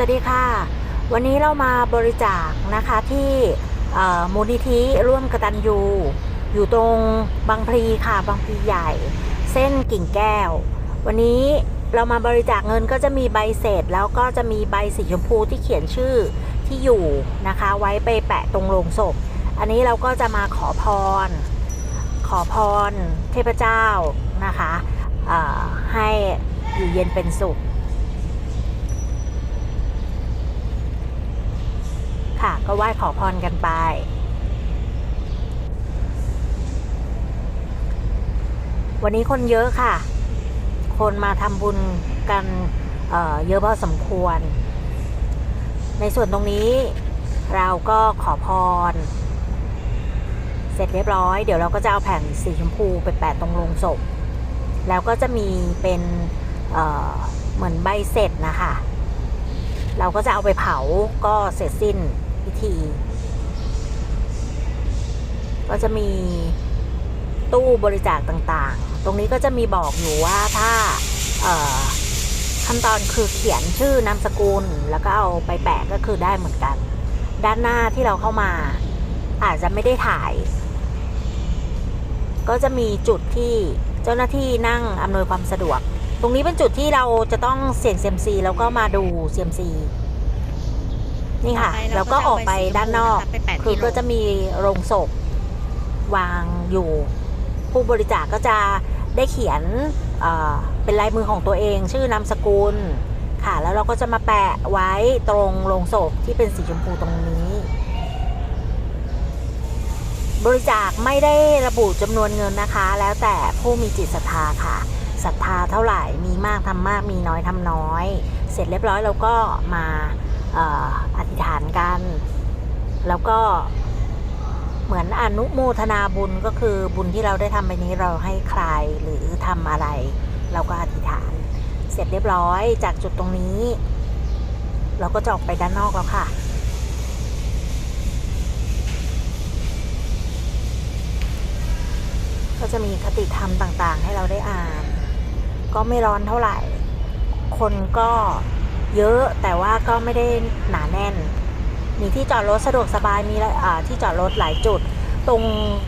สวัสดีค่ะ วันนี้เรามาบริจาคนะคะที่มูลนิธิร่วมกตัญญูอยู่ตรงบางพลีค่ะบางพลีใหญ่ เส้นกิ่งแก้ว วันนี้เรามาบริจาคเงินก็จะมีใบเสร็จแล้วก็จะมีใบสีชมพูที่เขียนชื่อที่อยู่นะคะ ไว้ไปแปะตรงโลงศพ อันนี้เราก็จะมาขอพร ขอพรเทพเจ้านะคะให้อยู่เย็นเป็นสุข ค่ะ ก็ไหว้ขอพรกันไป วันนี้คนเยอะค่ะ คนมาทำบุญกันเเยอะพอสมควร ในส่วนตรงนี้เราก็ขอพร เสร็จเรียบร้อย เดี๋ยวเราก็จะเอาแผ่นสีชมพูไปแปะตรงโลงศพ แล้วก็จะมีเป็นเเหมือนใบเสร็จนะคะ เราก็จะเอาไปเผาก็เสร็จสิ้น พิธี ก็จะมีตู้บริจาคต่างๆ ตรงนี้ก็จะมีบอกอยู่ว่าถ้าขั้นตอนคือเขียนชื่อนามสกุล แล้วก็เอาไปแปะก็คือได้เหมือนกัน ด้านหน้าที่เราเข้ามา อาจจะไม่ได้ถ่าย ก็จะมีจุดที่เจ้าหน้าที่นั่งอำนวยความสะดวก ตรงนี้เป็นจุดที่เราจะต้องเสี่ยงเซียมซีแล้วก็มาดูเซียมซี นี่ค่ะต่อไปแล้วก็ออกไปด้านนอกไปแปะที่คือก็จะมีโรงศพวางอยู่ ผู้บริจาคก็จะได้เขียนเอ่อเป็นลายมือของตัวเอง ชื่อนามสกุลค่ะ แล้วเราก็จะมาแปะไว้ตรงโรงศพที่เป็นสีชมพูตรงนี้ บริจาคไม่ได้ระบุจำนวนเงินนะคะ แล้วแต่ผู้มีจิตศรัทธาค่ะศรัทธาเท่าไหร่มีมากทำมากมีน้อยทำน้อย เสร็จเรียบร้อยเราก็มาเอ่ออธิษฐานกัน แล้วก็เหมือนอนุโมทนาบุญก็คือบุญที่เราได้ทำไปนี้เราให้ใครหรือทำอะไร เราก็อธิษฐาน เสร็จเรียบร้อยจากจุดตรงนี้ เราก็จะออกไปด้านนอกแล้วค่ะ ก็จะมีคติธรรมต่างๆ ให้เราได้อ่าน ก็ไม่ร้อนเท่าไหร่ คนก็เยอะแต่ว่าก็ไม่ได้หนาแน่น มีที่จอดรถสะดวกสบายมีที่จอดรถหลายจุด ตรง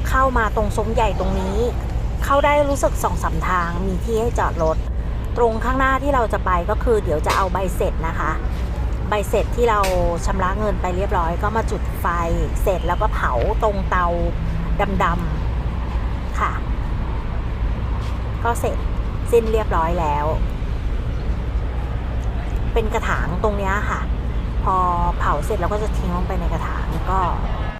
เข้ามาตรงซุ้มใหญ่ตรงนี้ เข้าได้รู้สึกสองสามทางมีที่ให้จอดรถ ตรงข้างหน้าที่เราจะไปก็คือเดี๋ยวจะเอาใบเสร็จนะคะ ใบเสร็จที่เราชำระเงินไปเรียบร้อย ก็มาจุดไฟเสร็จแล้วก็เผาตรงเตาดำๆค่ะ ก็เสร็จสิ้นเรียบร้อยแล้ว เป็นกระถางตรงนี้ค่ะ พอเผาเสร็จเราก็จะทิ้งลงไปในกระถางก็